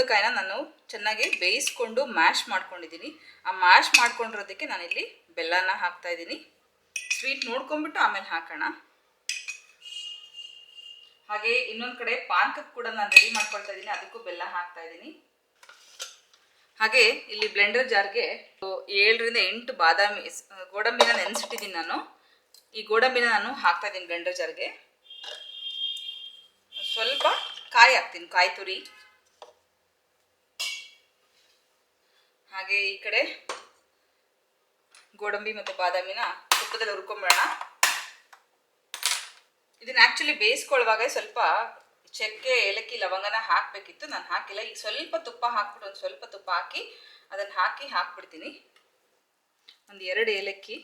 ಕುಂಬಳಕಾಯಿನ ನಾನು ಚೆನ್ನಾಗಿ ಬೇಯಿಸ್ಕೊಂಡು ಮ್ಯಾಶ್ ಮಾಡ್ಕೊಂಡಿದ್ದೀನಿ. ಆ ಮ್ಯಾಶ್ ಮಾಡ್ಕೊಂಡಿರೋದಕ್ಕೆ ನಾನಿಲ್ಲಿ ಬೆಲ್ಲನ ಹಾಕ್ತಾ ಇದ್ದೀನಿ. ಸ್ವೀಟ್ ನೋಡ್ಕೊಂಬಿಟ್ಟು ಆಮೇಲೆ ಹಾಕೋಣ. ಹಾಗೆ ಇನ್ನೊಂದು ಕಡೆ ಪಾನಕಕ್ಕೆ ಕೂಡ ನಾನು ರೆಡಿ ಮಾಡ್ಕೊಳ್ತಾ ಇದ್ದೀನಿ. ಅದಕ್ಕೂ ಬೆಲ್ಲ ಹಾಕ್ತಾ ಇದ್ದೀನಿ. ಹಾಗೆ ಇಲ್ಲಿ ಬ್ಲೆಂಡರ್ ಜಾರ್ಗೆ ಏಳರಿಂದ ಎಂಟು ಬಾದಾಮಿ ಗೋಡಂಬಿನ ನೆನೆಸಿಟ್ಟಿದ್ದೀನಿ ನಾನು. ಈ ಗೋಡಂಬಿನ ನಾನು ಹಾಕ್ತಾ ಇದ್ದೀನಿ ಬ್ಲೆಂಡರ್ ಜಾರ್ಗೆ ಸ್ವಲ್ಪ ಕಾಯಿ ಹಾಕ್ತೀನಿ, ಕಾಯಿ ತುರಿ. ಹಾಗೆ ಈ ಕಡೆ ಗೋಡಂಬಿ ಮತ್ತು ಬಾದಾಮಿನ ತುಪ್ಪದಲ್ಲಿ ಹುರ್ಕೊಂಬಿಡೋಣ. ಇದನ್ನ ಆಕ್ಚುಲಿ ಬೇಯಿಸ್ಕೊಳ್ಳುವಾಗ ಸ್ವಲ್ಪ ಚಕ್ಕೆ, ಏಲಕ್ಕಿ, ಲವಂಗನ ಹಾಕಬೇಕಿತ್ತು. ನಾನು ಹಾಕಿಲ್ಲ. ಈಗ ಸ್ವಲ್ಪ ತುಪ್ಪ ಹಾಕ್ಬಿಟ್ಟು, ಒಂದು ಸ್ವಲ್ಪ ತುಪ್ಪ ಹಾಕಿ ಅದನ್ನು ಹಾಕಿ ಹಾಕ್ಬಿಡ್ತೀನಿ. ಒಂದು ಎರಡು ಏಲಕ್ಕಿ,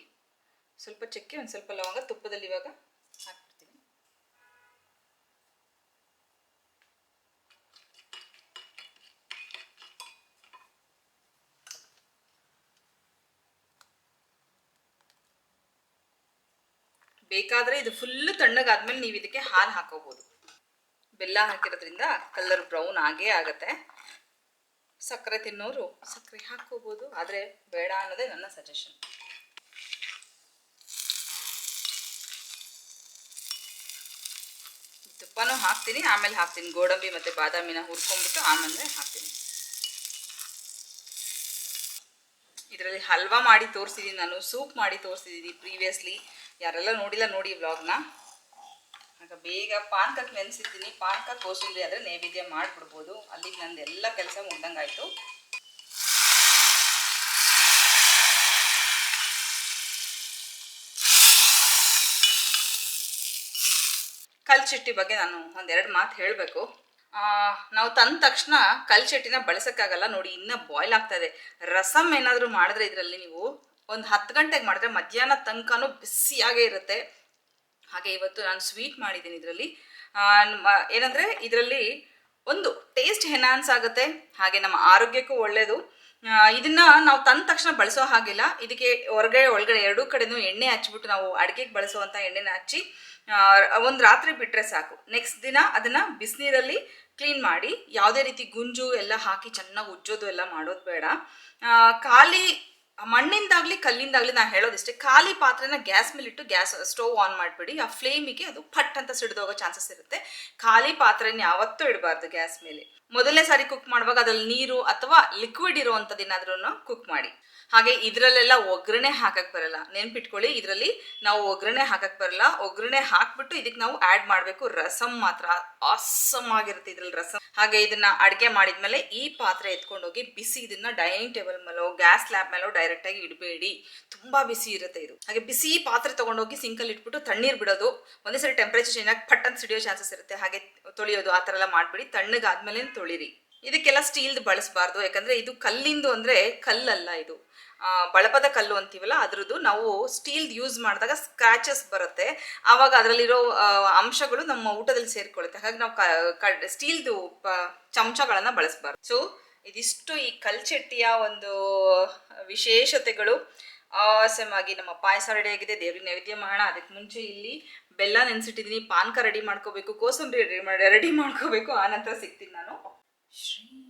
ಸ್ವಲ್ಪ ಚಕ್ಕೆ, ಒಂದು ಸ್ವಲ್ಪ ಲವಂಗ ತುಪ್ಪದಲ್ಲಿ ಇವಾಗ ಹಾಕ್ಬಿಡ್ತೀನಿ ಬೇಕಾದರೆ ಇದು ಫುಲ್ಲು ತಣ್ಣಗಾದ್ಮೇಲೆ ನೀವು ಇದಕ್ಕೆ ಹಾಲು ಹಾಕೋಬೋದು. ಬೆಲ್ಲ ಹಾಕಿರೋದ್ರಿಂದ ಕಲರ್ ಬ್ರೌನ್ ಆಗೇ ಆಗತ್ತೆ. ಸಕ್ಕರೆ ತಿನ್ನೋರು ಸಕ್ಕರೆ ಹಾಕೋಬಹುದು ಆದರೆ ಬೇಡ ಅನ್ನೋದೇ ನನ್ನ ಸಜೆಷನ್ ತುಪ್ಪನೂ ಹಾಕ್ತೀನಿ, ಆಮೇಲೆ ಹಾಕ್ತೀನಿ. ಗೋಡಂಬಿ ಮತ್ತು ಬಾದಾಮಿನ ಹುರ್ಕೊಂಡ್ಬಿಟ್ಟು ಆಮೇಲೆ ಹಾಕ್ತೀನಿ. ಇದರಲ್ಲಿ ಹಲ್ವಾ ಮಾಡಿ ತೋರಿಸಿದ್ದೀನಿ ನಾನು, ಸೂಪ್ ಮಾಡಿ ತೋರಿಸಿದ್ದೀನಿ ಪ್ರೀವಿಯಸ್ಲಿ ಯಾರೆಲ್ಲ ನೋಡಿಲ್ಲ ನೋಡಿ ವ್ಲಾಗ್ನ ಆಗ ಬೇಗ ಪಾನ್ಕಕ್ಕೆ ನೆನೆಸಿದ್ದೀನಿ ಪಾನ್ಕ ಕೋಸಂಬರಿ ಆದರೆ ನೈವೇದ್ಯ ಮಾಡಿಬಿಡ್ಬೋದು. ಅಲ್ಲಿಗೆ ನಂದು ಎಲ್ಲ ಕೆಲಸ ಮುಗ್ದಂಗಾಯಿತು. ಕಲ್ಚಟ್ಟಿ ಬಗ್ಗೆ ನಾನು ಒಂದೆರಡು ಮಾತು ಹೇಳಬೇಕು. ನಾವು ತಂದ ತಕ್ಷಣ ಕಲ್ಚಟ್ಟಿನ ಬಳಸೋಕ್ಕಾಗಲ್ಲ ನೋಡಿ, ಇನ್ನೂ ಬಾಯ್ಲ್ ಆಗ್ತಾ ಇದೆ. ರಸಮ್ ಏನಾದರೂ ಮಾಡಿದ್ರೆ ಇದರಲ್ಲಿ ನೀವು ಒಂದು ಹತ್ತು ಗಂಟೆಗೆ ಮಾಡಿದ್ರೆ ಮಧ್ಯಾಹ್ನ ತನಕನೂ ಬಿಸಿಯಾಗೇ ಇರುತ್ತೆ. ಹಾಗೆ ಇವತ್ತು ನಾನು ಸ್ವೀಟ್ ಮಾಡಿದ್ದೀನಿ ಇದರಲ್ಲಿ. ಏನಂದರೆ ಇದರಲ್ಲಿ ಒಂದು ಟೇಸ್ಟ್ ಹೆನಾನ್ಸ್ ಆಗುತ್ತೆ. ಹಾಗೆ ನಮ್ಮ ಆರೋಗ್ಯಕ್ಕೂ ಒಳ್ಳೆಯದು ಇದನ್ನ ನಾವು ತಂದ ತಕ್ಷಣ ಬಳಸೋ ಹಾಗಿಲ್ಲ. ಇದಕ್ಕೆ ಹೊರಗಡೆ, ಒಳಗಡೆ ಎರಡೂ ಕಡೆನೂ ಎಣ್ಣೆ ಹಚ್ಬಿಟ್ಟು ನಾವು ಅಡುಗೆಗೆ ಬಳಸುವಂಥ ಎಣ್ಣೆನ ಹಚ್ಚಿ ಒಂದು ರಾತ್ರಿ ಬಿಟ್ಟರೆ ಸಾಕು. ನೆಕ್ಸ್ಟ್ ದಿನ ಅದನ್ನು ಬಿಸಿನೀರಲ್ಲಿ ಕ್ಲೀನ್ ಮಾಡಿ, ಯಾವುದೇ ರೀತಿ ಗುಂಜು ಎಲ್ಲ ಹಾಕಿ ಚೆನ್ನಾಗಿ ಉಜ್ಜೋದು ಎಲ್ಲ ಮಾಡೋದು ಬೇಡ. ಖಾಲಿ ಮಣ್ಣಿಂದಾಗ್ಲಿ, ಕಲ್ಲಿಂದಾಗ್ಲಿ ನಾ ಹೇಳೋದಿಷ್ಟೇ, ಖಾಲಿ ಪಾತ್ರೆನ ಗ್ಯಾಸ್ ಮೇಲೆ ಇಟ್ಟು ಗ್ಯಾಸ್ ಸ್ಟೋವ್ ಆನ್ ಮಾಡಿಬಿಡಿ, ಆ ಫ್ಲೇಮಿಗೆ ಅದು ಪಟ್ ಅಂತ ಸಿಡಿದೋಗೋ ಚಾನ್ಸಸ್ ಇರುತ್ತೆ. ಖಾಲಿ ಪಾತ್ರೆನ ಯಾವತ್ತೂ ಇಡಬಾರ್ದು ಗ್ಯಾಸ್ ಮೇಲೆ. ಮೊದಲನೇ ಸಾರಿ ಕುಕ್ ಮಾಡುವಾಗ ಅದ್ರಲ್ಲಿ ನೀರು ಅಥವಾ ಲಿಕ್ವಿಡ್ ಇರುವಂಥದ್ದೇನಾದ್ರೂ ಕುಕ್ ಮಾಡಿ. ಹಾಗೆ ಇದರಲ್ಲೆಲ್ಲ ಒಗ್ಗರಣೆ ಹಾಕಕ್ ಬರಲ್ಲ. ನೆನ್ಪಿಟ್ಕೊಳ್ಳಿ, ಇದರಲ್ಲಿ ನಾವು ಒಗ್ಗರಣೆ ಹಾಕಕ್ ಬರಲ್ಲ. ಒಗ್ಗರಣೆ ಹಾಕ್ಬಿಟ್ಟು ಇದಕ್ಕೆ ನಾವು ಆ್ಯಡ್ ಮಾಡಬೇಕು. ರಸಂ ಮಾತ್ರ. ಆಸಮ್ ಆಗಿರುತ್ತೆ ಇದ್ರಲ್ಲಿ ರಸಂ. ಹಾಗೆ ಇದನ್ನ ಅಡುಗೆ ಮಾಡಿದ್ಮೇಲೆ ಈ ಪಾತ್ರೆ ಎತ್ಕೊಂಡೋಗಿ ಬಿಸಿ ಇದನ್ನ ಡೈನಿಂಗ್ ಟೇಬಲ್ ಮೇಲೋ ಗ್ಯಾಸ್ ಲ್ಯಾಬ್ ಮೇಲೋ ಡೈರೆಕ್ಟ್ ಆಗಿ ಇಡಬೇಡಿ. ತುಂಬಾ ಬಿಸಿ ಇರುತ್ತೆ ಇದು. ಹಾಗೆ ಬಿಸಿ ಪಾತ್ರೆ ತಗೊಂಡೋಗಿ ಸಿಂಕಲ್ಲಿ ಇಟ್ಬಿಟ್ಟು ತಣ್ಣೀರ್ ಬಿಡೋದು. ಒಂದೇ ಸರಿ ಟೆಂಪರೇಚರ್ ಚೇಂಜ್ ಆಗಿ ಸಿಡಿಯೋ ಚಾನ್ಸಸ್ ಇರುತ್ತೆ. ಹಾಗೆ ತೊಳೆಯೋದು, ಆ ಥರ ಎಲ್ಲ ಮಾಡ್ಬಿಡಿ. ತಣ್ಣಗಾದ್ಮೇಲೆ ತೊಳಿರಿ. ಇದಕ್ಕೆಲ್ಲ ಸ್ಟೀಲ್ದು ಬಳಸಬಾರ್ದು. ಯಾಕಂದ್ರೆ ಇದು ಕಲ್ಲಿಂದು ಅಂದ್ರೆ ಕಲ್ಲಲ್ಲ ಇದು. ಬಳಪದ ಕಲ್ಲು ಅಂತೀವಲ್ಲ, ಅದ್ರದ್ದು ನಾವು ಸ್ಟೀಲ್ದು ಯೂಸ್ ಮಾಡಿದಾಗ ಸ್ಕ್ರಾಚಸ್ ಬರುತ್ತೆ. ಆವಾಗ ಅದರಲ್ಲಿರೋ ಅಂಶಗಳು ನಮ್ಮ ಊಟದಲ್ಲಿ ಸೇರಿಕೊಳ್ಳುತ್ತೆ. ಹಾಗಾಗಿ ನಾವು ಸ್ಟೀಲ್ದು ಚಮಚಗಳನ್ನ ಬಳಸಬಾರ್ದು. ಸೊ ಇದಿಷ್ಟು ಈ ಕಲ್ಚಟ್ಟಿಯ ಒಂದು ವಿಶೇಷತೆಗಳು. ಆಸಮ್ ಆಗಿ ನಮ್ಮ ಪಾಯಸ ರೆಡಿ ಆಗಿದೆ ದೇವ್ರಿಗೆ ನೈವೇದ್ಯ ಮಾಡೋಣ. ಅದಕ್ಕೆ ಮುಂಚೆ ಇಲ್ಲಿ ಬೆಲ್ಲ ನೆನೆಸಿಟ್ಟಿದ್ದೀನಿ. ಪಾನಕ ರೆಡಿ ಮಾಡ್ಕೋಬೇಕು. ಕೋಸಂಬರಿ ರೆಡಿ ಮಾಡಿ ರೆಡಿ ಮಾಡ್ಕೋಬೇಕು. ಆನಂತರ ಸಿಗ್ತೀನಿ ನಾನು. Shri.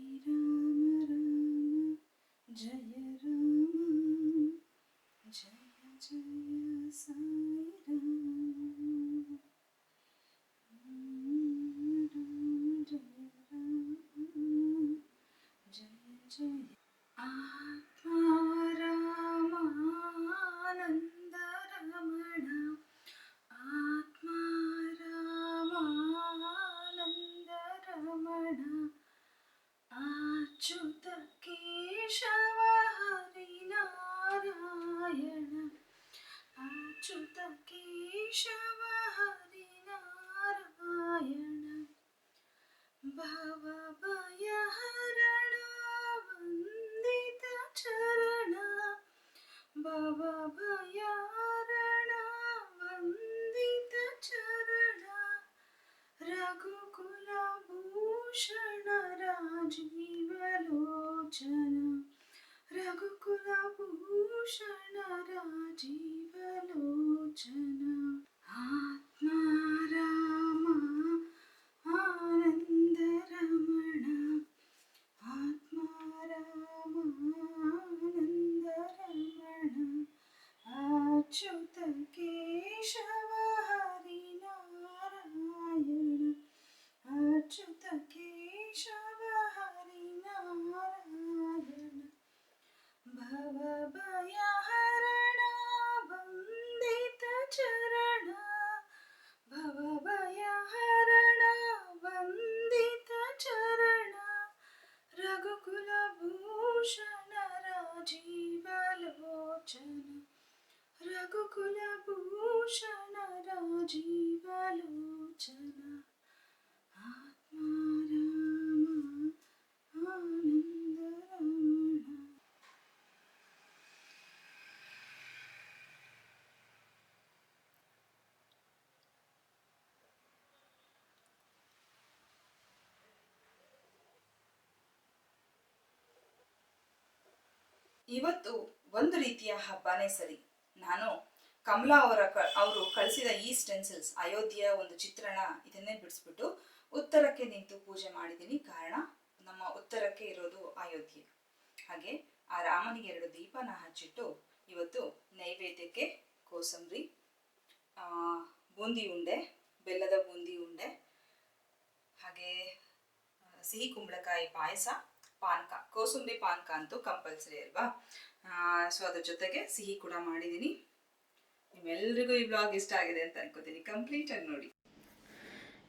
ಇವತ್ತು ಒಂದು ರೀತಿಯ ಹಬ್ಬನೇ ಸರಿ. ನಾನು ಕಮಲಾ ಅವರ ಕ- ಅವರು ಕಳಿಸಿದ ಈ ಸ್ಟೆನ್ಸಿಲ್ಸ್ ಅಯೋಧ್ಯೆಯ ಒಂದು ಚಿತ್ರಣ ಇದನ್ನೇ ಬಿಡಿಸ್ಬಿಟ್ಟು ಉತ್ತರಕ್ಕೆ ನಿಂತು ಪೂಜೆ ಮಾಡಿದ್ದೀನಿ. ಕಾರಣ ನಮ್ಮ ಉತ್ತರಕ್ಕೆ ಇರೋದು ಅಯೋಧ್ಯೆ. ಹಾಗೆ ಆ ರಾಮನಿಗೆ ಎರಡು ದೀಪನ ಹಚ್ಚಿಟ್ಟು ಇವತ್ತು ನೈವೇದ್ಯಕ್ಕೆ ಕೋಸಂಬರಿ ಬೂಂದಿ ಉಂಡೆ, ಬೆಲ್ಲದ ಬೂಂದಿ ಉಂಡೆ, ಹಾಗೆ ಸಿಹಿ ಕುಂಬಳಕಾಯಿ ಪಾಯಸ ಪಾನಕ, ಕೋಸಂಬರಿ ಪಾನಕ ಅಂತೂ ಕಂಪಲ್ಸರಿ ಅಲ್ವಾ? ಸೊ ಅದ್ರ ಜೊತೆಗೆ ಸಿಹಿ ಕೂಡ ಮಾಡಿದ್ದೀನಿ ನಿಮ್ಮೆಲ್ರಿಗೂ ಈ ಬ್ಲಾಗ್ ಇಷ್ಟ ಆಗಿದೆ ಅಂತ ಅನ್ಕೋತೀನಿ. ಕಂಪ್ಲೀಟ್ ಆಗಿ ನೋಡಿ.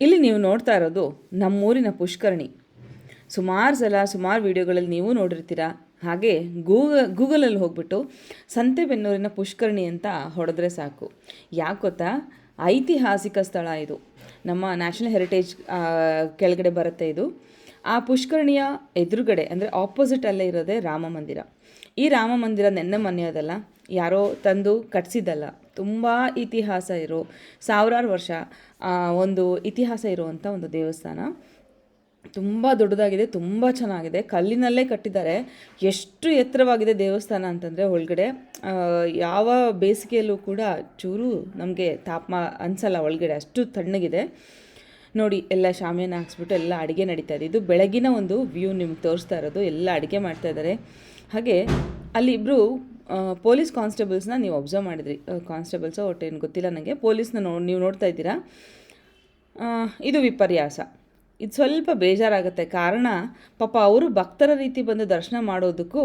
ಇಲ್ಲಿ ನೀವು ನೋಡ್ತಾ ಇರೋದು ನಮ್ಮೂರಿನ ಪುಷ್ಕರಣಿ. ಸುಮಾರು ಸಲ, ಸುಮಾರು ವಿಡಿಯೋಗಳಲ್ಲಿ ನೀವು ನೋಡಿರ್ತೀರ? ಹಾಗೆ ಗೂಗ, ಗೂಗಲಲ್ಲಿ ಹೋಗ್ಬಿಟ್ಟು ಸಂತೆಬೆನ್ನೂರಿನ ಪುಷ್ಕರಣಿ ಅಂತ ಹೊಡೆದ್ರೆ ಸಾಕು. ಯಾಕೆ ಗೊತ್ತಾ? ಐತಿಹಾಸಿಕ ಸ್ಥಳ ಇದು. ನಮ್ಮ ನ್ಯಾಷನಲ್ ಹೆರಿಟೇಜ್ ಕೆಳಗಡೆ ಬರುತ್ತೆ ಇದು. ಆ ಪುಷ್ಕರಣಿಯ ಎದುರುಗಡೆ, ಅಂದರೆ ಆಪೋಸಿಟ್ ಅಲ್ಲೇ ಇರೋದೇ ರಾಮ ಮಂದಿರ. ಈ ರಾಮ ಮಂದಿರ ನೆನ್ನೆ ಮನೆಯೋದಲ್ಲ ಯಾರೋ ತಂದು ಕಟ್ಸಿದ್ದಲ್ಲ. ತುಂಬ ಇತಿಹಾಸ ಇರೋ, ಸಾವಿರಾರು ವರ್ಷ ಒಂದು ಇತಿಹಾಸ ಇರುವಂಥ ಒಂದು ದೇವಸ್ಥಾನ. ತುಂಬ ದೊಡ್ಡದಾಗಿದೆ, ತುಂಬ ಚೆನ್ನಾಗಿದೆ. ಕಲ್ಲಿನಲ್ಲೇ ಕಟ್ಟಿದ್ದಾರೆ. ಎಷ್ಟು ಎತ್ತರವಾಗಿದೆ ದೇವಸ್ಥಾನ ಅಂತಂದರೆ ಒಳಗಡೆ ಯಾವ ಬೇಸಿಗೆಯಲ್ಲೂ ಕೂಡ ಚೂರು ನಮಗೆ ತಾಪಮಾ ಅನಿಸಲ್ಲ ಒಳಗಡೆ, ಅಷ್ಟು ತಣ್ಣಗಿದೆ. ನೋಡಿ, ಎಲ್ಲ ಶಾಮಿಯನ್ನು ಹಾಕ್ಸ್ಬಿಟ್ಟು ಎಲ್ಲ ಅಡುಗೆ ನಡೀತಾ ಇದೆ. ಇದು ಬೆಳಗಿನ ಒಂದು ವ್ಯೂ ನಿಮ್ಗೆ ತೋರಿಸ್ತಾ ಇರೋದು. ಎಲ್ಲ ಅಡುಗೆ ಮಾಡ್ತಾ ಇದ್ದಾರೆ. ಹಾಗೆ ಅಲ್ಲಿ ಇಬ್ಬರು ಪೊಲೀಸ್ ಕಾನ್ಸ್ಟೇಬಲ್ಸ್ನ ನೀವು ಅಬ್ಸರ್ವ್ ಮಾಡಿದ್ರಿ. ಕಾನ್ಸ್ಟೇಬಲ್ಸೋ ಒಟ್ಟೇನು ಗೊತ್ತಿಲ್ಲ ನನಗೆ ಪೊಲೀಸ್ನ ನೋ, ನೀವು ನೋಡ್ತಾ ಇದ್ದೀರಾ? ಇದು ವಿಪರ್ಯಾಸ. ಇದು ಸ್ವಲ್ಪ ಬೇಜಾರಾಗುತ್ತೆ. ಕಾರಣ ಪಾಪ ಅವರು ಭಕ್ತರ ರೀತಿ ಬಂದು ದರ್ಶನ ಮಾಡೋದಕ್ಕೂ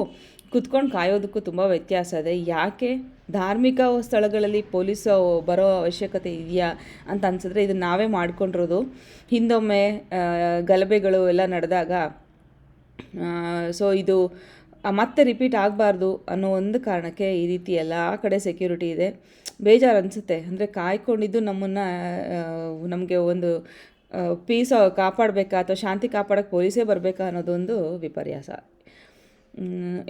ಕುತ್ಕೊಂಡು ಕಾಯೋದಕ್ಕೂ ತುಂಬ ವ್ಯತ್ಯಾಸ ಇದೆ. ಯಾಕೆ? ಧಾರ್ಮಿಕ ಸ್ಥಳಗಳಲ್ಲಿ ಪೊಲೀಸ್ ಬರೋ ಅವಶ್ಯಕತೆ ಇದೆಯಾ ಅಂತ ಅನ್ಸಿದ್ರೆ ಇದನ್ನ ನಾವೇ ಮಾಡ್ಕೊಂಡಿರೋದು. ಹಿಂದೊಮ್ಮೆ ಗಲಭೆಗಳು ಎಲ್ಲ ನಡೆದಾಗ ಸೊ ಇದು ಮತ್ತೆ ರಿಪೀಟ್ ಆಗಬಾರ್ದು ಅನ್ನೋ ಒಂದು ಕಾರಣಕ್ಕೆ ಈ ರೀತಿ ಎಲ್ಲ ಕಡೆ ಸೆಕ್ಯೂರಿಟಿ ಇದೆ. ಬೇಜಾರು ಅನಿಸುತ್ತೆ. ಅಂದರೆ ಕಾಯ್ಕೊಂಡಿದ್ದು ನಮ್ಮನ್ನು ನಮಗೆ ಒಂದು ಪೀಸ್ ಕಾಪಾಡಬೇಕಾ ಅಥವಾ ಶಾಂತಿ ಕಾಪಾಡೋಕ್ಕೆ ಪೊಲೀಸೇ ಬರಬೇಕಾ ಅನ್ನೋದೊಂದು ವಿಪರ್ಯಾಸ.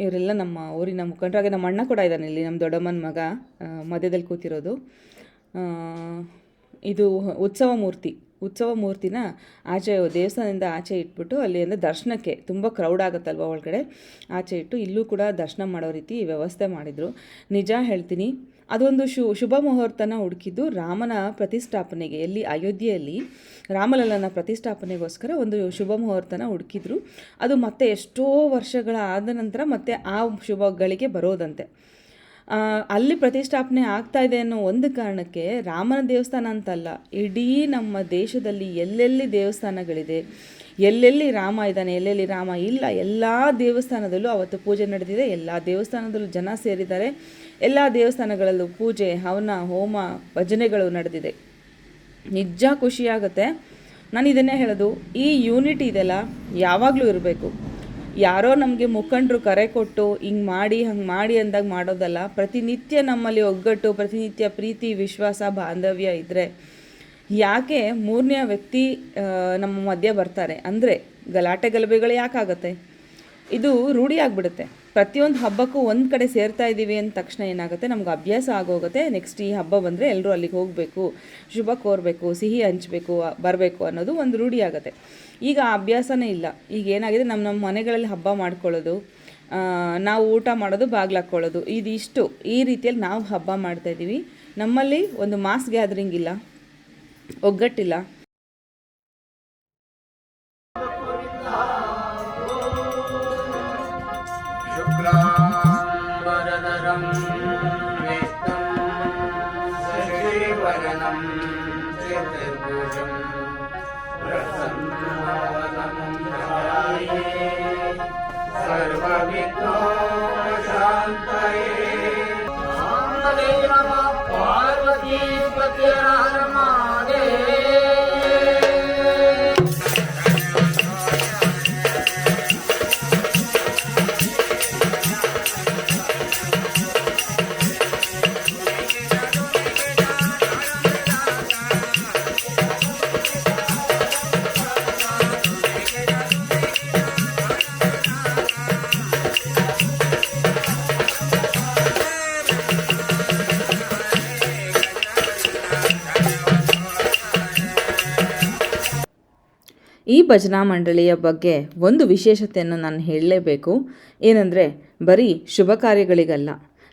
ಇವರೆಲ್ಲ ನಮ್ಮ ಊರಿನ ಮುಖಂಡರು, ಹಾಗೆ ನಮ್ಮ ಅಣ್ಣ ಕೂಡ ಇದ್ದಾನೆ ಇಲ್ಲಿ, ನಮ್ಮ ದೊಡ್ಡಮ್ಮನ ಮಗ ಮಧ್ಯದಲ್ಲಿ ಕೂತಿರೋದು. ಇದು ಉತ್ಸವ ಮೂರ್ತಿ. ಉತ್ಸವ ಮೂರ್ತಿನ ಆಚೆ, ದೇವಸ್ಥಾನದಿಂದ ಆಚೆ ಇಟ್ಬಿಟ್ಟು ಅಲ್ಲಿ ಅಂದರೆ ದರ್ಶನಕ್ಕೆ ತುಂಬ ಕ್ರೌಡ್ ಆಗುತ್ತಲ್ವ ಒಳಗಡೆ? ಆಚೆ ಇಟ್ಟು ಇಲ್ಲೂ ಕೂಡ ದರ್ಶನ ಮಾಡೋ ರೀತಿ ವ್ಯವಸ್ಥೆ ಮಾಡಿದರು. ನಿಜ ಹೇಳ್ತೀನಿ ಅದೊಂದು ಶು, ಶುಭ ಮುಹೂರ್ತನ ಹುಡುಕಿದ್ದು ರಾಮನ ಪ್ರತಿಷ್ಠಾಪನೆಗೆ. ಎಲ್ಲಿ? ಅಯೋಧ್ಯೆಯಲ್ಲಿ. ರಾಮಲಲ್ಲನ ಪ್ರತಿಷ್ಠಾಪನೆಗೋಸ್ಕರ ಒಂದು ಶುಭ ಮುಹೂರ್ತನ ಹುಡುಕಿದ್ರು. ಅದು ಮತ್ತೆ ಎಷ್ಟೋ ವರ್ಷಗಳ ಆದ ನಂತರ ಮತ್ತೆ ಆ ಶುಭಗಳಿಗೆ ಬರೋದಂತೆ. ಅಲ್ಲಿ ಪ್ರತಿಷ್ಠಾಪನೆ ಆಗ್ತಾ ಇದೆ ಅನ್ನೋ ಒಂದು ಕಾರಣಕ್ಕೆ ರಾಮನ ದೇವಸ್ಥಾನ ಅಂತಲ್ಲ, ಇಡೀ ನಮ್ಮ ದೇಶದಲ್ಲಿ ಎಲ್ಲೆಲ್ಲಿ ದೇವಸ್ಥಾನಗಳಿದೆ ಎಲ್ಲೆಲ್ಲಿ ರಾಮ ಇದ್ದಾನೆ, ಎಲ್ಲೆಲ್ಲಿ ರಾಮ ಇಲ್ಲ, ಎಲ್ಲ ದೇವಸ್ಥಾನದಲ್ಲೂ ಅವತ್ತು ಪೂಜೆ ನಡೆದಿದೆ. ಎಲ್ಲ ದೇವಸ್ಥಾನದಲ್ಲೂ ಜನ ಸೇರಿದ್ದಾರೆ. ಎಲ್ಲ ದೇವಸ್ಥಾನಗಳಲ್ಲೂ ಪೂಜೆ, ಹವನ, ಹೋಮ, ಭಜನೆಗಳು ನಡೆದಿದೆ. ನಿಜ ಖುಷಿಯಾಗುತ್ತೆ. ನಾನು ಇದನ್ನೇ ಹೇಳೋದು, ಈ ಯೂನಿಟಿ ಇದೆಲ್ಲ ಯಾವಾಗಲೂ ಇರಬೇಕು. ಯಾರೋ ನಮಗೆ ಮುಖಂಡರು ಕರೆ ಕೊಟ್ಟು, ಹಿಂಗೆ ಮಾಡಿ, ಹಂಗೆ ಮಾಡಿ ಅಂದಾಗ ಮಾಡೋದಲ್ಲ, ಪ್ರತಿನಿತ್ಯ ನಮ್ಮಲ್ಲಿ ಒಗ್ಗಟ್ಟು, ಪ್ರತಿನಿತ್ಯ ಪ್ರೀತಿ, ವಿಶ್ವಾಸ, ಬಾಂಧವ್ಯ ಇದ್ದರೆ ಯಾಕೆ ಮೂರನೇ ವ್ಯಕ್ತಿ ನಮ್ಮ ಮಧ್ಯೆ ಬರ್ತಾರೆ? ಅಂದರೆ ಗಲಾಟೆ ಗಲಭೆಗಳು ಯಾಕಾಗತ್ತೆ? ಇದು ರೂಢಿ ಆಗಿಬಿಡುತ್ತೆ. ಪ್ರತಿಯೊಂದು ಹಬ್ಬಕ್ಕೂ ಒಂದು ಕಡೆ ಸೇರ್ತಾ ಇದ್ದೀವಿ ಅಂದ ತಕ್ಷಣ ಏನಾಗುತ್ತೆ? ನಮ್ಗೆ ಅಭ್ಯಾಸ ಆಗೋಗುತ್ತೆ. ನೆಕ್ಸ್ಟ್ ಈ ಹಬ್ಬ ಬಂದರೆ ಎಲ್ಲರೂ ಅಲ್ಲಿಗೆ ಹೋಗಬೇಕು, ಶುಭ ಕೋರಬೇಕು, ಸಿಹಿ ಹಂಚಬೇಕು ಬರಬೇಕು ಅನ್ನೋದು ಒಂದು ರೂಢಿ ಆಗುತ್ತೆ. ಈಗ ಆ ಅಭ್ಯಾಸನೇ ಇಲ್ಲ. ಈಗ ಏನಾಗಿದೆ? ನಮ್ಮ ನಮ್ಮ ಮನೆಗಳಲ್ಲಿ ಹಬ್ಬ ಮಾಡ್ಕೊಳ್ಳೋದು ನಾವು ಊಟ ಮಾಡೋದು, ಬಾಗ್ಲು ಹಾಕ್ಕೊಳ್ಳೋದು ಇದಿಷ್ಟು. ಈ ರೀತಿಯಲ್ಲಿ ನಾವು ಹಬ್ಬ ಮಾಡ್ತಾ ಇದ್ದೀವಿ. ನಮ್ಮಲ್ಲಿ ಒಂದು ಮಾಸ್ ಗ್ಯಾದರಿಂಗ್ ಇಲ್ಲ. ಒಗ್ಗಟ್ಟಿಲ್ಲ. ಭಜನಾ ಮಂಡಳಿಯ ಬಗ್ಗೆ ಒಂದು ವಿಶೇಷತೆಯನ್ನು ನಾನು ಹೇಳಲೇಬೇಕು. ಏನಂದರೆ, ಬರೀ ಶುಭ ಕಾರ್ಯಗಳಿಗಲ್ಲ.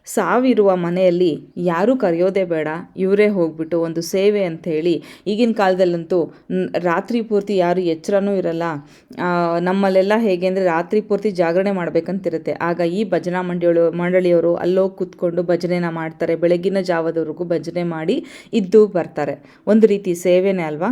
ಸಾವಿರುವ ಮನೆಯಲ್ಲಿ ಯಾರೂ ಕರೆಯೋದೇ ಬೇಡ. ಇವರೇ ಹೋಗ್ಬಿಟ್ಟು ಒಂದು ಸೇವೆ ಅಂತ ಹೇಳಿ ಈಗಿನ ಕಾಲದಲ್ಲಂತೂ ರಾತ್ರಿ ಪೂರ್ತಿ ಯಾರು ಎಚ್ಚರನೂ ಇರಲ್ಲ. ನಮ್ಮಲ್ಲೆಲ್ಲ ಹೇಗೆ ಅಂದರೆ ರಾತ್ರಿ ಪೂರ್ತಿ ಜಾಗರಣೆ ಮಾಡಬೇಕಂತಿರುತ್ತೆ. ಆಗ ಈ ಭಜನಾ ಮಂಡಳಿಯವರು ಮಂಡಳಿಯವರು ಅಲ್ಲೋಗಿ ಕೂತ್ಕೊಂಡು ಭಜನೆನ ಮಾಡ್ತಾರೆ. ಬೆಳಗಿನ ಜಾವದವರೆಗೂ ಭಜನೆ ಮಾಡಿ ಇದ್ದು ಬರ್ತಾರೆ. ಒಂದು ರೀತಿ ಸೇವೆನೇ ಅಲ್ವಾ?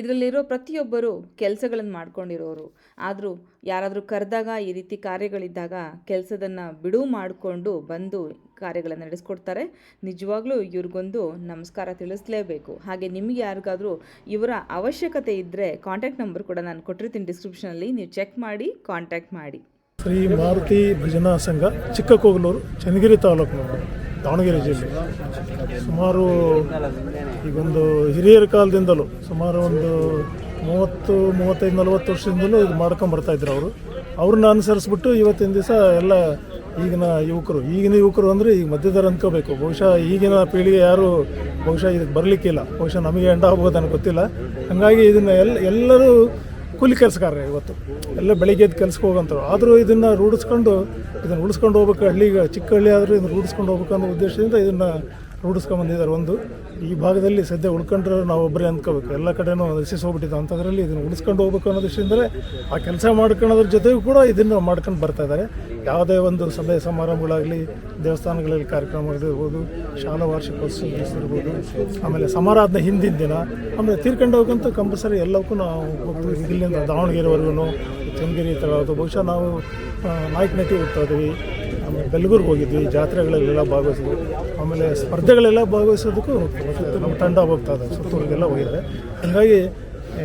ಇದರಲ್ಲಿರೋ ಪ್ರತಿಯೊಬ್ಬರು ಕೆಲಸಗಳನ್ನು ಮಾಡ್ಕೊಂಡಿರೋರು. ಆದರೂ ಯಾರಾದರೂ ಕರೆದಾಗ ಈ ರೀತಿ ಕಾರ್ಯಗಳಿದ್ದಾಗ ಕೆಲಸದನ್ನು ಬಿಡುವು ಮಾಡಿಕೊಂಡು ಬಂದು ಕಾರ್ಯಗಳನ್ನು ನಡೆಸ್ಕೊಡ್ತಾರೆ. ನಿಜವಾಗ್ಲೂ ಇವ್ರಿಗೊಂದು ನಮಸ್ಕಾರ ತಿಳಿಸ್ಲೇಬೇಕು. ಹಾಗೆ ನಿಮಗೆ ಯಾರಿಗಾದರೂ ಇವರ ಅವಶ್ಯಕತೆ ಇದ್ದರೆ ಕಾಂಟ್ಯಾಕ್ಟ್ ನಂಬರ್ ಕೂಡ ನಾನು ಕೊಟ್ಟಿರ್ತೀನಿ ಡಿಸ್ಕ್ರಿಪ್ಷನಲ್ಲಿ ನೀವು ಚೆಕ್ ಮಾಡಿ ಕಾಂಟ್ಯಾಕ್ಟ್ ಮಾಡಿ. ಶ್ರೀ ಮಾರುತಿ ಭಜನಾ ಸಂಘ ಚಿಕ್ಕಕೋಗಲೂರು ಚನ್ನಗಿರಿ ತಾಲೂಕು ದಾವಣಗೆರೆ ಜಿಲ್ಲೆ. ಸುಮಾರು ಈಗೊಂದು ಹಿರಿಯರ ಕಾಲದಿಂದಲೂ ಸುಮಾರು ಒಂದು ಮೂವತ್ತು, ಮೂವತ್ತೈದು, ನಲವತ್ತು ವರ್ಷದಿಂದಲೂ ಇದು ಮಾಡ್ಕೊಂಡು ಬರ್ತಾ ಇದ್ರು ಅವರು. ಅವ್ರನ್ನ ಅನುಸರಿಸ್ಬಿಟ್ಟು ಇವತ್ತಿನ ದಿವಸ ಎಲ್ಲ ಈಗಿನ ಯುವಕರು ಈಗಿನ ಯುವಕರು ಅಂದರೆ ಈಗ ಮಧ್ಯದರ ಅಂದ್ಕೋಬೇಕು ಬಹುಶಃ ಈಗಿನ ಪೀಳಿಗೆ ಯಾರು ಬಹುಶಃ ಇದಕ್ಕೆ ಬರಲಿಕ್ಕಿಲ್ಲ. ಬಹುಶಃ ನಮಗೆ ಎಂಡ ಆಗ್ಬೋದು ನನಗೆ ಗೊತ್ತಿಲ್ಲ. ಹಾಗಾಗಿ ಇದನ್ನು ಎಲ್ಲ, ಎಲ್ಲರೂ ಕೂಲಿ ಕೆಲಸಗಾರರೇ ಇವತ್ತು. ಎಲ್ಲ ಬೆಳಿಗ್ಗೆ ಎದ್ದು ಕೆಲಸಕ್ಕೆ ಹೋಗಂತರು ಆದರೂ ಇದನ್ನು ರೂಢಿಸ್ಕೊಂಡು, ಇದನ್ನು ಉಳಿಸ್ಕೊಂಡು ಹೋಗ್ಬೇಕು. ಹಳ್ಳಿಗೆ ಚಿಕ್ಕ ಹಳ್ಳಿ ಆದರೂ ಇದನ್ನು ರೂಢಿಸ್ಕೊಂಡು ಹೋಗ್ಬೇಕು ಅನ್ನೋ ಉದ್ದೇಶದಿಂದ ಇದನ್ನು ರೂಢಿಸ್ಕೊಂಡು ಬಂದಿದ್ದಾರೆ ಒಂದು, ಈ ಭಾಗದಲ್ಲಿ ಸದ್ಯ ಉಳ್ಕೊಂಡ್ರೆ ನಾವು ಒಬ್ಬರೇ ಅಂದ್ಕೋಬೇಕು. ಎಲ್ಲ ಕಡೆನೂ ನಶಿಸಿ ಹೋಗ್ಬಿಟ್ಟಿದೆ ಅಂಥದ್ರಲ್ಲಿ ಇದನ್ನು ಉಳಿಸ್ಕೊಂಡು ಹೋಗ್ಬೇಕು ಅನ್ನೋ ದೃಷ್ಟಿಯಿಂದಲೇ ಆ ಕೆಲಸ ಮಾಡ್ಕೊಳ್ಳೋದ್ರ ಜೊತೆಗೂ ಕೂಡ ಇದನ್ನು ಮಾಡ್ಕೊಂಡು ಬರ್ತಾ ಇದ್ದಾರೆ. ಯಾವುದೇ ಒಂದು ಸಭೆ ಸಮಾರಂಭಗಳಾಗಲಿ, ದೇವಸ್ಥಾನಗಳಲ್ಲಿ ಕಾರ್ಯಕ್ರಮಗಳಿರ್ಬೋದು, ಶಾಲಾ ವಾರ್ಷಿಕೋತ್ಸವ ಇರ್ಬೋದು ಆಮೇಲೆ ಸಮಾರಾಧನೆ ಹಿಂದಿನ ದಿನ, ಆಮೇಲೆ ತೀರ್ಕೊಂಡು ಹೋಗಂತೂ ಕಂಪಲ್ಸರಿ ಎಲ್ಲಕ್ಕೂ ನಾವು ಹೋಗ್ತೀವಿ. ಇಲ್ಲಿಂದ ದಾವಣಗೆರೆವರೆಗೂ, ಚನ್ನಗಿರಿ ಅದು ಬಹುಶಃ ನಾವು ನಾಯಕನಟ್ಟಿ ಹೋಗ್ತಾ ಇದ್ದೀವಿ ಆಮೇಲೆ ಬೆಲ್ಗೂರ್ಗೆ ಹೋಗಿದ್ವಿ ಜಾತ್ರೆಗಳಲ್ಲೆಲ್ಲ ಭಾಗವಹಿಸಿದ್ವಿ. ಆಮೇಲೆ ಸ್ಪರ್ಧೆಗಳೆಲ್ಲ ಭಾಗವಹಿಸೋದಕ್ಕೂ ನಮ್ಮ ತಂಡ ಹೋಗ್ತಾ ಇದೆ, ಸುತ್ತೂರಿಗೆಲ್ಲ ಹೋಗಿದ್ದಾರೆ ಹಾಗಾಗಿ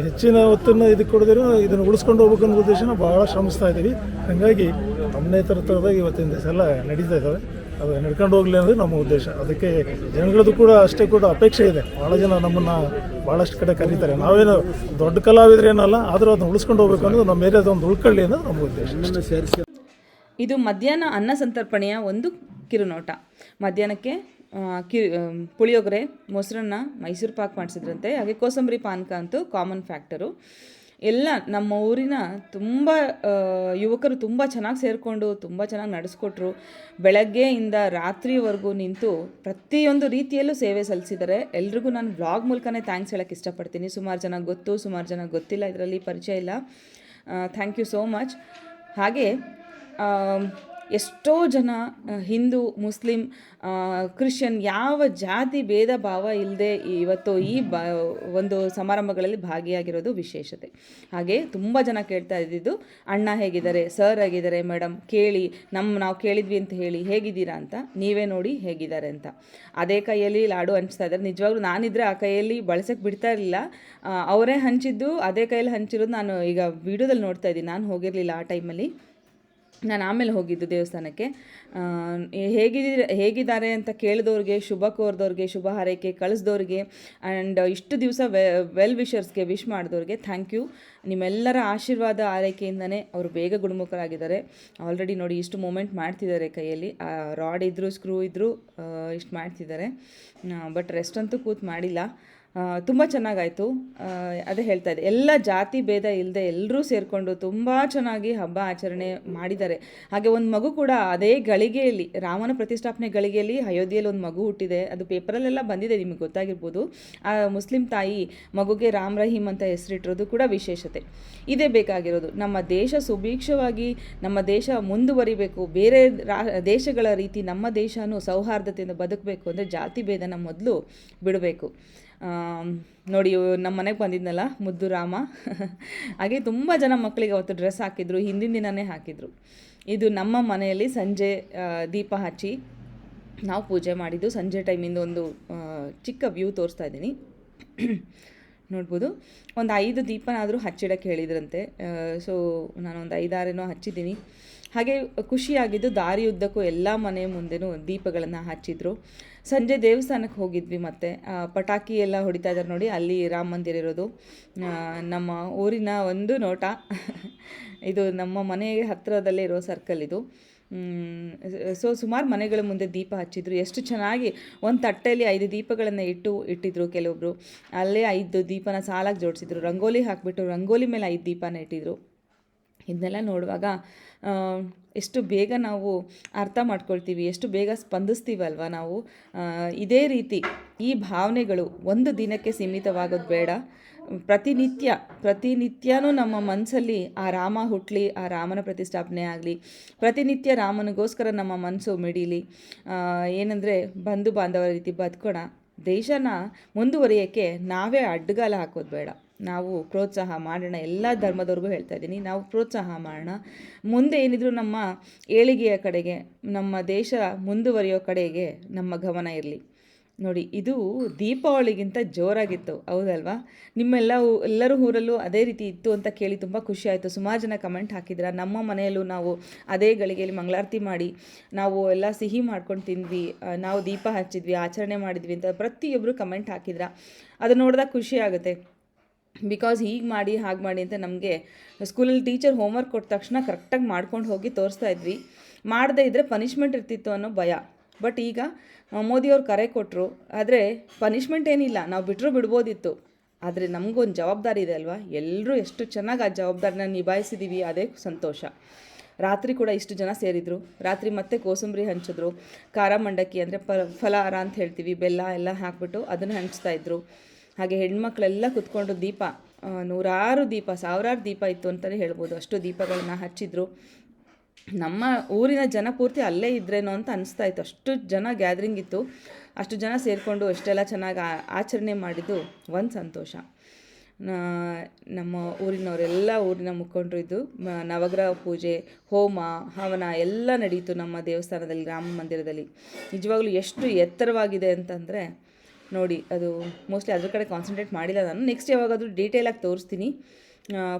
ಹೆಚ್ಚಿನ ಒತ್ತನ್ನು ಇದಕ್ಕೆ ಕೊಡದಿರೋ ಇದನ್ನು ಉಳಿಸ್ಕೊಂಡು ಹೋಗ್ಬೇಕು ಅನ್ನೋ ಉದ್ದೇಶನ ಭಾಳ ಶ್ರಮಿಸ್ತಾ ಇದ್ದೀವಿ. ಹಾಗಾಗಿ ನಮ್ಮನೇ ಥರದಾಗ ಇವತ್ತಿನ ದಿವಸ ಎಲ್ಲ ನಡೀತಾ ಇದ್ದಾವೆ. ಅದು ನಡ್ಕೊಂಡು ಹೋಗ್ಲಿ ಅನ್ನೋದು ನಮ್ಮ ಉದ್ದೇಶ. ಅದಕ್ಕೆ ಜನಗಳದ್ದು ಕೂಡ ಅಷ್ಟೇ ಕೂಡ ಅಪೇಕ್ಷೆ ಇದೆ. ಭಾಳ ಜನ ನಮ್ಮನ್ನು ಭಾಳಷ್ಟು ಕಡೆ ಕರೀತಾರೆ. ನಾವೇನು ದೊಡ್ಡ ಕಲಾವಿದ್ರೇನಲ್ಲ, ಆದರೂ ಅದನ್ನ ಉಳಿಸ್ಕೊಂಡು ಹೋಗ್ಬೇಕು ಅನ್ನೋದು ನಮ್ಮ ಏರಿಯಾದ ಒಂದು ಉಳ್ಕೊಳ್ಳಿ ಅನ್ನೋದು ನಮ್ಮ ಉದ್ದೇಶ. ಇದು ಮಧ್ಯಾಹ್ನ ಅನ್ನ ಸಂತರ್ಪಣೆಯ ಒಂದು ಕಿರುನೋಟ. ಮಧ್ಯಾಹ್ನಕ್ಕೆ ಕಿ ಪುಳಿಯೋಗರೆ, ಮೊಸರನ್ನ ಮೈಸೂರು ಪಾಕ್ ಮಾಡಿಸಿದ್ರಂತೆ. ಹಾಗೆ ಕೋಸಂಬರಿ ಪಾನಕ ಅಂತೂ ಕಾಮನ್ ಫ್ಯಾಕ್ಟರು ಎಲ್ಲ ನಮ್ಮ ಊರಿನ ತುಂಬ ಯುವಕರು ತುಂಬ ಚೆನ್ನಾಗಿ ಸೇರಿಕೊಂಡು ತುಂಬ ಚೆನ್ನಾಗಿ ನಡೆಸ್ಕೊಟ್ರು. ಬೆಳಗ್ಗೆಯಿಂದ ರಾತ್ರಿವರೆಗೂ ನಿಂತು ಪ್ರತಿಯೊಂದು ರೀತಿಯಲ್ಲೂ ಸೇವೆ ಸಲ್ಲಿಸಿದ್ದಾರೆ. ಎಲ್ರಿಗೂ ನಾನು ಬ್ಲಾಗ್ ಮೂಲಕನೇ ಥ್ಯಾಂಕ್ಸ್ ಹೇಳೋಕ್ಕೆ ಇಷ್ಟಪಡ್ತೀನಿ. ಸುಮಾರು ಜನ ಗೊತ್ತು, ಸುಮಾರು ಜನ ಗೊತ್ತಿಲ್ಲ, ಇದರಲ್ಲಿ ಪರಿಚಯ ಇಲ್ಲ. ಥ್ಯಾಂಕ್ ಯು ಸೋ ಮಚ್ ಹಾಗೆ ಎಷ್ಟೋ ಜನ ಹಿಂದೂ, ಮುಸ್ಲಿಂ ಕ್ರಿಶ್ಚಿಯನ್ ಯಾವ ಜಾತಿ ಭೇದ ಭಾವ ಇಲ್ಲದೆ ಇವತ್ತು ಈ ಬ, ಒಂದು ಸಮಾರಂಭಗಳಲ್ಲಿ ಭಾಗಿಯಾಗಿರೋದು ವಿಶೇಷತೆ. ಹಾಗೆ ತುಂಬ ಜನ ಕೇಳ್ತಾ ಇದ್ದಿದ್ದು, ಅಣ್ಣ ಹೇಗಿದ್ದಾರೆ? ಸರ್ ಆಗಿದ್ದಾರೆ ಮೇಡಮ್ ಕೇಳಿ ನಮ್ಮ ನಾವು ಕೇಳಿದ್ವಿ ಅಂತ ಹೇಳಿ, ಹೇಗಿದ್ದೀರಾ ಅಂತ? ನೀವೇ ನೋಡಿ ಹೇಗಿದ್ದಾರೆ ಅಂತ. ಅದೇ ಕೈಯಲ್ಲಿ ಲಾಡು ಹಂಚ್ತಾ ಇದ್ದಾರೆ. ನಿಜವಾಗ್ಲೂ ನಾನಿದ್ರೆ ಆ ಕೈಯಲ್ಲಿ ಬಳಸಕ್ಕೆ ಬಿಡ್ತಾ ಇರಲಿಲ್ಲ. ಅವರೇ ಹಂಚಿದ್ದು, ಅದೇ ಕೈಯಲ್ಲಿ ಹಂಚಿರೋದು ನಾನು ಈಗ ವಿಡಿಯೋದಲ್ಲಿ ನೋಡ್ತಾ ಇದ್ದೀನಿ. ನಾನು ಹೋಗಿರಲಿಲ್ಲ ಆ ಟೈಮಲ್ಲಿ ನಾನು ಆಮೇಲೆ ಹೋಗಿದ್ದು ದೇವಸ್ಥಾನಕ್ಕೆ. ಹೇಗಿದ್ದೀರ, ಹೇಗಿದ್ದಾರೆ ಅಂತ ಕೇಳಿದವ್ರಿಗೆ, ಶುಭ ಕೋರಿದವ್ರಿಗೆ, ಶುಭ ಹಾರೈಕೆ ಕಳಿಸ್ದವ್ರಿಗೆ ಆ್ಯಂಡ್ ಇಷ್ಟು ದಿವಸ ವೆಲ್ ವಿಷರ್ಸ್ಗೆ ವಿಶ್ ಮಾಡಿದವ್ರಿಗೆ ಥ್ಯಾಂಕ್ ಯು ನಿಮ್ಮೆಲ್ಲರ ಆಶೀರ್ವಾದ ಆರೈಕೆಯಿಂದನೇ ಅವರು ಬೇಗ ಗುಣಮುಖರಾಗಿದ್ದಾರೆ. ಆಲ್ರೆಡಿ ನೋಡಿ ಇಷ್ಟು ಮೂಮೆಂಟ್ ಮಾಡ್ತಿದ್ದಾರೆ ಕೈಯಲ್ಲಿ. ರಾಡ್ ಇದ್ದರೂ ಸ್ಕ್ರೂ ಇದ್ದರೂ ಇಷ್ಟು ಮಾಡ್ತಿದ್ದಾರೆ. ಬಟ್ ರೆಸ್ಟ್ ಅಂತೂ ಕೂತು ಮಾಡಿಲ್ಲ. ತುಂಬ ಚೆನ್ನಾಗಾಯಿತು. ಅದೇ ಹೇಳ್ತಾ ಇದೆ ಎಲ್ಲ ಜಾತಿ ಭೇದ ಇಲ್ಲದೆ ಎಲ್ಲರೂ ಸೇರಿಕೊಂಡು ತುಂಬ ಚೆನ್ನಾಗಿ ಹಬ್ಬ ಆಚರಣೆ ಮಾಡಿದ್ದಾರೆ. ಹಾಗೆ ಒಂದು ಮಗು ಕೂಡ ಅದೇ ಗಳಿಗೆಯಲ್ಲಿ, ರಾಮನ ಪ್ರತಿಷ್ಠಾಪನೆ ಗಳಿಗೆಯಲ್ಲಿ ಅಯೋಧ್ಯೆಯಲ್ಲಿ ಒಂದು ಮಗು ಹುಟ್ಟಿದೆ. ಅದು ಪೇಪರಲ್ಲೆಲ್ಲ ಬಂದಿದೆ, ನಿಮಗೆ ಗೊತ್ತಾಗಿರ್ಬೋದು. ಆ, ಮುಸ್ಲಿಂ ತಾಯಿ ಮಗುಗೆ ರಾಮ್ ರಹೀಮ್ ಅಂತ ಹೆಸರಿಟ್ಟಿರೋದು ಕೂಡ ವಿಶೇಷತೆ. ಇದೇ ಬೇಕಾಗಿರೋದು. ನಮ್ಮ ದೇಶ ಸುಭೀಕ್ಷವಾಗಿ ನಮ್ಮ ದೇಶ ಮುಂದುವರಿಬೇಕು. ಬೇರೆ ರಾ, ದೇಶಗಳ ರೀತಿ ನಮ್ಮ ದೇಶನೂ ಸೌಹಾರ್ದತೆಯಿಂದ ಬದುಕಬೇಕು ಅಂದರೆ ಜಾತಿ ಭೇದನ ಮೊದಲು ಬಿಡಬೇಕು. ನೋಡಿ, ನಮ್ಮ ಮನೆಗೆ ಬಂದಿದ್ನಲ್ಲ, ಮುದ್ದು ರಾಮ. ಹಾಗೆ ತುಂಬ ಜನ ಮಕ್ಕಳಿಗೆ ಅವತ್ತು ಡ್ರೆಸ್ ಹಾಕಿದ್ರು, ಹಿಂದಿನ ದಿನವೇ ಹಾಕಿದ್ರು. ಇದು ನಮ್ಮ ಮನೆಯಲ್ಲಿ ಸಂಜೆ ದೀಪ ಹಚ್ಚಿ ನಾವು ಪೂಜೆ ಮಾಡಿದ್ದು. ಸಂಜೆ ಟೈಮಿಂದ ಒಂದು ಚಿಕ್ಕ ವ್ಯೂ ತೋರಿಸ್ತಾ ಇದ್ದೀನಿ. ನೋಡ್ಬೋದು. ಒಂದು ಐದು ದೀಪನಾದರೂ ಹಚ್ಚಿಡೋಕ್ಕೆ ಹೇಳಿದ್ರಂತೆ. ಸೊ ನಾನು ಒಂದು ಐದಾರೇನೋ ಹಚ್ಚಿದ್ದೀನಿ. ಹಾಗೆ ಖುಷಿಯಾಗಿದ್ದು ದಾರಿಯುದ್ದಕ್ಕೂ ಎಲ್ಲ ಮನೆ ಮುಂದೆನೂ ದೀಪಗಳನ್ನು ಹಚ್ಚಿದ್ರು. ಸಂಜೆ ದೇವಸ್ಥಾನಕ್ಕೆ ಹೋಗಿದ್ವಿ ಮತ್ತೆ. ಪಟಾಕಿ ಎಲ್ಲ ಹೊಡಿತಾ ಇದ್ದಾರೆ ನೋಡಿ, ಅಲ್ಲಿ ರಾಮ ಮಂದಿರ ಇರೋದು. ನಮ್ಮ ಊರಿನ ಒಂದು ನೋಟ. ಇದು ನಮ್ಮ ಮನೆ ಹತ್ತಿರದಲ್ಲೇ ಇರೋ ಸರ್ಕಲ್ ಇದು. ಸೊ ಸುಮಾರು ಮನೆಗಳ ಮುಂದೆ ದೀಪ ಹಚ್ಚಿದ್ರು. ಎಷ್ಟು ಚೆನ್ನಾಗಿ ಒಂದು ತಟ್ಟೆಯಲ್ಲಿ ಐದು ದೀಪಗಳನ್ನು ಇಟ್ಟು ಇಟ್ಟಿದ್ರು ಕೆಲವೊಬ್ಬರು ಅಲ್ಲೇ ಐದು ದೀಪನ ಸಾಲಾಗಿ ಜೋಡಿಸಿದ್ರು. ರಂಗೋಲಿ ಹಾಕಿಬಿಟ್ಟು ರಂಗೋಲಿ ಮೇಲೆ ಐದು ದೀಪನ ಇಟ್ಟಿದ್ರು. ಇದನ್ನೆಲ್ಲ ನೋಡುವಾಗ ಎಷ್ಟು ಬೇಗ ನಾವು ಅರ್ಥ ಮಾಡ್ಕೊಳ್ತೀವಿ, ಎಷ್ಟು ಬೇಗ ಸ್ಪಂದಿಸ್ತೀವಲ್ವ ನಾವು? ಇದೇ ರೀತಿ ಈ ಭಾವನೆಗಳು ಒಂದು ದಿನಕ್ಕೆ ಸೀಮಿತವಾಗೋದು ಬೇಡ. ಪ್ರತಿನಿತ್ಯ, ಪ್ರತಿನಿತ್ಯನೂ ನಮ್ಮ ಮನಸ್ಸಲ್ಲಿ ಆ ರಾಮ ಹುಟ್ಟಲಿ ಆ ರಾಮನ ಪ್ರತಿಷ್ಠಾಪನೆ ಆಗಲಿ, ಪ್ರತಿನಿತ್ಯ ರಾಮನಿಗೋಸ್ಕರ ನಮ್ಮ ಮನಸ್ಸು ಮಿಡೀಲಿ ಏನಂದರೆ ಬಂಧು ಬಾಂಧವರ ರೀತಿ ಬದುಕೋಣ, ದೇಶನ ಮುಂದುವರಿಯೋಕ್ಕೆ ನಾವೇ ಅಡ್ಡಗಾಲ ಹಾಕೋದು ಬೇಡ. ನಾವು ಪ್ರೋತ್ಸಾಹ ಮಾಡೋಣ, ಎಲ್ಲ ಧರ್ಮದವ್ರಿಗೂ ಹೇಳ್ತಾ ಇದ್ದೀನಿ, ನಾವು ಪ್ರೋತ್ಸಾಹ ಮಾಡೋಣ. ಮುಂದೆ ಏನಿದ್ರು ನಮ್ಮ ಏಳಿಗೆಯ ಕಡೆಗೆ, ನಮ್ಮ ದೇಶ ಮುಂದುವರಿಯೋ ಕಡೆಗೆ ನಮ್ಮ ಗಮನ ಇರಲಿ. ನೋಡಿ, ಇದು ದೀಪಾವಳಿಗಿಂತ ಜೋರಾಗಿತ್ತು, ಹೌದಲ್ವಾ? ನಿಮ್ಮೆಲ್ಲ ಎಲ್ಲರೂ ಊರಲ್ಲೂ ಅದೇ ರೀತಿ ಇತ್ತು ಅಂತ ಕೇಳಿ ತುಂಬ ಖುಷಿ ಆಯಿತು. ಸುಮಾರು ಜನ ಕಮೆಂಟ್ ಹಾಕಿದ್ರ, ನಮ್ಮ ಮನೆಯಲ್ಲೂ ನಾವು ಅದೇ ಗಳಿಗೆಯಲ್ಲಿ ಮಂಗಳಾರತಿ ಮಾಡಿ, ನಾವು ಎಲ್ಲ ಸಿಹಿ ಮಾಡ್ಕೊಂಡು ತಿಂದ್ವಿ ನಾವು ದೀಪ ಹಚ್ಚಿದ್ವಿ, ಆಚರಣೆ ಮಾಡಿದ್ವಿ ಅಂತ ಪ್ರತಿಯೊಬ್ಬರು ಕಮೆಂಟ್ ಹಾಕಿದ್ರ, ಅದು ನೋಡಿದಾಗ ಖುಷಿ ಆಗುತ್ತೆ. ಬಿಕಾಸ್ ಹೀಗೆ ಮಾಡಿ, ಹಾಗೆ ಮಾಡಿ ಅಂತ ನಮಗೆ ಸ್ಕೂಲಲ್ಲಿ ಟೀಚರ್ ಹೋಮ್ವರ್ಕ್ ಕೊಟ್ಟ ತಕ್ಷಣ ಕರೆಕ್ಟಾಗಿ ಮಾಡ್ಕೊಂಡು ಹೋಗಿ ತೋರಿಸ್ತಾ ಇದ್ವಿ. ಮಾಡದೇ ಇದ್ದರೆ ಪನಿಷ್ಮೆಂಟ್ ಇರ್ತಿತ್ತು ಅನ್ನೋ ಭಯ. ಬಟ್ ಈಗ ಮೋದಿಯವ್ರು ಕರೆ ಕೊಟ್ಟರು ಆದರೆ ಪನಿಷ್ಮೆಂಟ್ ಏನಿಲ್ಲ, ನಾವು ಬಿಟ್ಟರು ಬಿಡ್ಬೋದಿತ್ತು. ಆದರೆ ನಮಗೊಂದು ಜವಾಬ್ದಾರಿ ಇದೆ ಅಲ್ವಾ? ಎಲ್ಲರೂ ಎಷ್ಟು ಚೆನ್ನಾಗಿ ಆ ಜವಾಬ್ದಾರಿನ ನಿಭಾಯಿಸಿದ್ದೀವಿ ಅದೇ ಸಂತೋಷ. ರಾತ್ರಿ ಕೂಡ ಇಷ್ಟು ಜನ ಸೇರಿದರು. ರಾತ್ರಿ ಮತ್ತೆ ಕೋಸಂಬರಿ ಹಂಚಿದ್ರು. ಖಾರ ಮಂಡಕ್ಕಿ ಅಂದರೆ ಪ, ಫಲಹಾರ ಅಂತ ಹೇಳ್ತೀವಿ, ಬೆಲ್ಲ ಎಲ್ಲ ಹಾಕ್ಬಿಟ್ಟು ಅದನ್ನು ಹಂಚ್ತಾ ಇದ್ರು. ಹಾಗೆ ಹೆಣ್ಮಕ್ಳೆಲ್ಲ ಕುತ್ಕೊಂಡು ದೀಪ ನೂರಾರು ದೀಪ, ಸಾವಿರಾರು ದೀಪ ಇತ್ತು ಅಂತಲೇ ಹೇಳ್ಬೋದು. ಅಷ್ಟು ದೀಪಗಳನ್ನ ಹಚ್ಚಿದ್ರು. ನಮ್ಮ ಊರಿನ ಜನ ಪೂರ್ತಿ ಅಲ್ಲೇ ಇದ್ರೇನೋ ಅಂತ ಅನಿಸ್ತಾ ಇತ್ತು. ಅಷ್ಟು ಜನ ಗ್ಯಾದ್ರಿಂಗ್ ಇತ್ತು. ಅಷ್ಟು ಜನ ಸೇರಿಕೊಂಡು ಎಷ್ಟೆಲ್ಲ ಚೆನ್ನಾಗಿ ಆಚರಣೆ ಮಾಡಿದ್ದು, ಒಂದು ಸಂತೋಷ. ನಮ್ಮ ಊರಿನವರೆಲ್ಲ ಊರಿನ ಮುಖಂಡರು ಇದ್ದು ನವಗ್ರಹ ಪೂಜೆ, ಹೋಮ, ಹವನ ಎಲ್ಲ ನಡೆಯಿತು ನಮ್ಮ ದೇವಸ್ಥಾನದಲ್ಲಿ ರಾಮ ಮಂದಿರದಲ್ಲಿ. ನಿಜವಾಗ್ಲೂ ಎಷ್ಟು ಎತ್ತರವಾಗಿದೆ ಅಂತಂದರೆ ನೋಡಿ, ಅದು ಮೋಸ್ಟ್ಲಿ ಅದ್ರ ಕಡೆ ಕಾನ್ಸಂಟ್ರೇಟ್ ಮಾಡಿಲ್ಲ ನಾನು. ನೆಕ್ಸ್ಟ್ ಯಾವಾಗಾದರೂ ಡೀಟೇಲಾಗಿ ತೋರಿಸ್ತೀನಿ.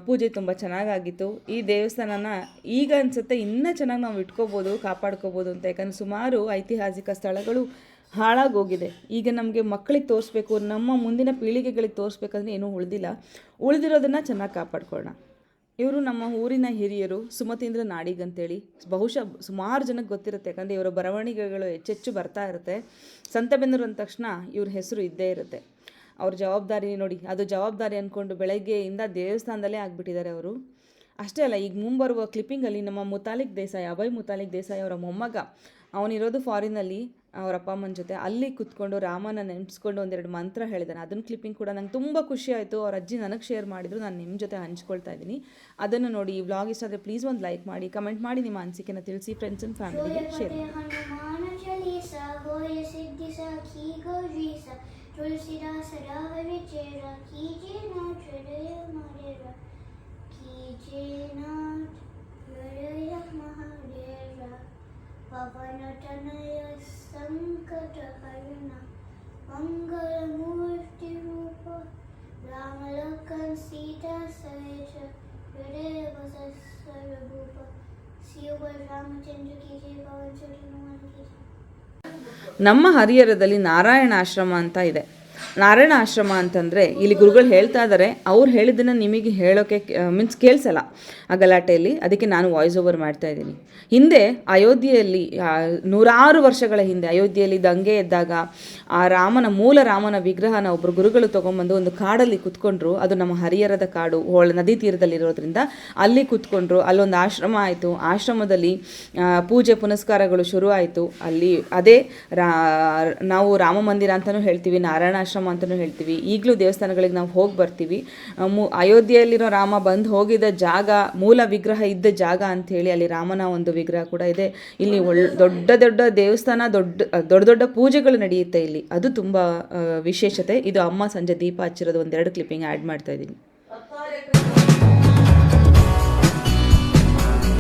ಪೂಜೆ ತುಂಬ ಚೆನ್ನಾಗಾಗಿತ್ತು. ಈ ದೇವಸ್ಥಾನನ ಈಗ ಅನಿಸುತ್ತೆ ಇನ್ನೂ ಚೆನ್ನಾಗಿ ನಾವು ಇಟ್ಕೋಬೋದು, ಕಾಪಾಡ್ಕೋಬೋದು ಅಂತ. ಯಾಕಂದರೆ ಸುಮಾರು ಐತಿಹಾಸಿಕ ಸ್ಥಳಗಳು ಹಾಳಾಗೋಗಿದೆ. ಈಗ ನಮಗೆ ಮಕ್ಕಳಿಗೆ ತೋರಿಸ್ಬೇಕು, ನಮ್ಮ ಮುಂದಿನ ಪೀಳಿಗೆಗಳಿಗೆ ತೋರಿಸ್ಬೇಕಂದ್ರೆ ಏನೂ ಉಳಿದಿಲ್ಲ. ಉಳಿದಿರೋದನ್ನು ಚೆನ್ನಾಗಿ ಕಾಪಾಡ್ಕೊಳ್ಳೋಣ. ಇವರು ನಮ್ಮ ಊರಿನ ಹಿರಿಯರು ಸುಮತೀಂದ್ರ ನಾಡಿಗ್ ಅಂತೇಳಿ. ಬಹುಶಃ ಸುಮಾರು ಜನಕ್ಕೆ ಗೊತ್ತಿರುತ್ತೆ. ಯಾಕಂದರೆ ಇವರ ಬರವಣಿಗೆಗಳು ಹೆಚ್ಚೆಚ್ಚು ಬರ್ತಾ ಇರುತ್ತೆ. ಸಂತಬೆನ್ನೂರು ಅಂದ ತಕ್ಷಣ ಇವ್ರ ಹೆಸರು ಇದ್ದೇ ಇರುತ್ತೆ. ಅವ್ರ ಜವಾಬ್ದಾರಿ ನೋಡಿ, ಅದು ಜವಾಬ್ದಾರಿ ಅಂದ್ಕೊಂಡು ಬೆಳಗ್ಗೆಯಿಂದ ದೇವಸ್ಥಾನದಲ್ಲೇ ಆಗಿಬಿಟ್ಟಿದ್ದಾರೆ ಅವರು. ಅಷ್ಟೇ ಅಲ್ಲ, ಈಗ ಮುಂಬರುವ ಕ್ಲಿಪ್ಪಿಂಗಲ್ಲಿ ನಮ್ಮ ಮುತಾಲಿಕ್ ದೇಸಾಯಿ, ಅಭಯ್ ಮುತಾಲಿಕ್ ದೇಸಾಯಿ ಅವರ ಮೊಮ್ಮಗ, ಅವನಿರೋದು ಫಾರಿನಲ್ಲಿ ಅವರಪ್ಪ ಅಮ್ಮನ ಜೊತೆ ಅಲ್ಲಿ ಕುತ್ಕೊಂಡು ರಾಮನ ನೆನೆಸ್ಕೊಂಡು ಒಂದೆರಡು ಮಂತ್ರ ಹೇಳಿದ್ದಾನೆ ಅದನ್ನ ಕ್ಲಿಪ್ಪಿಂಗ್ ಕೂಡ ನಂಗೆ ತುಂಬ ಖುಷಿ ಆಯಿತು. ಅವ್ರ ಅಜ್ಜಿ ನನಗೆ ಶೇರ್ ಮಾಡಿದ್ರು. ನಾನು ನಿಮ್ಮ ಜೊತೆ ಹಂಚ್ಕೊಳ್ತಾ ಇದ್ದೀನಿ. ಅದನ್ನು ನೋಡಿ ಈ ವ್ಲಾಗ್ ಇಷ್ಟ ಆದರೆ ಪ್ಲೀಸ್ ಒಂದು ಲೈಕ್ ಮಾಡಿ ಕಮೆಂಟ್ ಮಾಡಿ ನಿಮ್ಮ ಅನಿಸಿಕೆನ ತಿಳಿಸಿ ಫ್ರೆಂಡ್ಸ್ ಆ್ಯಂಡ್ ಫ್ಯಾಮಿಲಿ ಶೇರ್ ಮಾಡಿ ನಮ್ಮ ಹರಿಹರದಲ್ಲಿ ನಾರಾಯಣ ಆಶ್ರಮ ಅಂತ ಇದೆ. ನಾರಾಯಣ ಆಶ್ರಮ ಅಂತಂದರೆ ಇಲ್ಲಿ ಗುರುಗಳು ಹೇಳ್ತಾ ಇದ್ದಾರೆ ಅವ್ರು ಹೇಳಿದ್ದನ್ನು ನಿಮಗೆ ಹೇಳೋಕ್ಕೆ ಮೀನ್ಸ್ ಕೇಳಿಸಲ್ಲ ಆ ಗಲಾಟೆಯಲ್ಲಿ. ಅದಕ್ಕೆ ನಾನು ವಾಯ್ಸ್ ಓವರ್ ಮಾಡ್ತಾ ಇದ್ದೀನಿ. ಹಿಂದೆ ಅಯೋಧ್ಯೆಯಲ್ಲಿ ನೂರಾರು ವರ್ಷಗಳ ಹಿಂದೆ ಅಯೋಧ್ಯೆಯಲ್ಲಿ ದಂಗೆ ಎದ್ದಾಗ ಆ ರಾಮನ, ಮೂಲ ರಾಮನ ವಿಗ್ರಹನ ಒಬ್ಬರು ಗುರುಗಳು ತೊಗೊಂಬಂದು ಒಂದು ಕಾಡಲ್ಲಿ ಕುತ್ಕೊಂಡ್ರು. ಅದು ನಮ್ಮ ಹರಿಹರದ ಕಾಡು, ಹೋಳ, ನದಿ ತೀರದಲ್ಲಿರೋದ್ರಿಂದ ಅಲ್ಲಿ ಕುತ್ಕೊಂಡ್ರು. ಅಲ್ಲೊಂದು ಆಶ್ರಮ ಆಯಿತು. ಆಶ್ರಮದಲ್ಲಿ ಪೂಜೆ ಪುನಸ್ಕಾರಗಳು ಶುರು ಆಯಿತು ಅಲ್ಲಿ ಅದೇ ರಾ, ನಾವು ರಾಮ ಮಂದಿರ ಅಂತಲೂ ಹೇಳ್ತೀವಿ ನಾರಾಯಣಾಶ್ರಮ ಅಂತಲೂ ಹೇಳ್ತೀವಿ. ಈಗಲೂ ದೇವಸ್ಥಾನಗಳಿಗೆ ನಾವು ಹೋಗಿ ಬರ್ತೀವಿ. ಅಯೋಧ್ಯೆಯಲ್ಲಿರೋ ರಾಮ ಬಂದು ಹೋಗಿದ್ದ ಜಾಗ, ಮೂಲ ವಿಗ್ರಹ ಇದ್ದ ಜಾಗ ಅಂಥೇಳಿ ಅಲ್ಲಿ ರಾಮನ ಒಂದು ವಿಗ್ರಹ ಕೂಡ ಇದೆ. ಇಲ್ಲಿ ಒಳ್, ದೊಡ್ಡ ದೊಡ್ಡ ದೇವಸ್ಥಾನ, ದೊಡ್ಡ ದೊಡ್ಡ ದೊಡ್ಡ ಪೂಜೆಗಳು ನಡೆಯುತ್ತೆ ಇಲ್ಲಿ. ಅದು ತುಂಬ ವಿಶೇಷತೆ. ಇದು ಅಮ್ಮ ಸಂಜೆ ದೀಪ ಹಚ್ಚಿರೋದು ಒಂದೆರಡು ಕ್ಲಿಪ್ಪಿಂಗ್ ಆ್ಯಡ್ ಮಾಡ್ತಾ ಇದ್ದೀನಿ.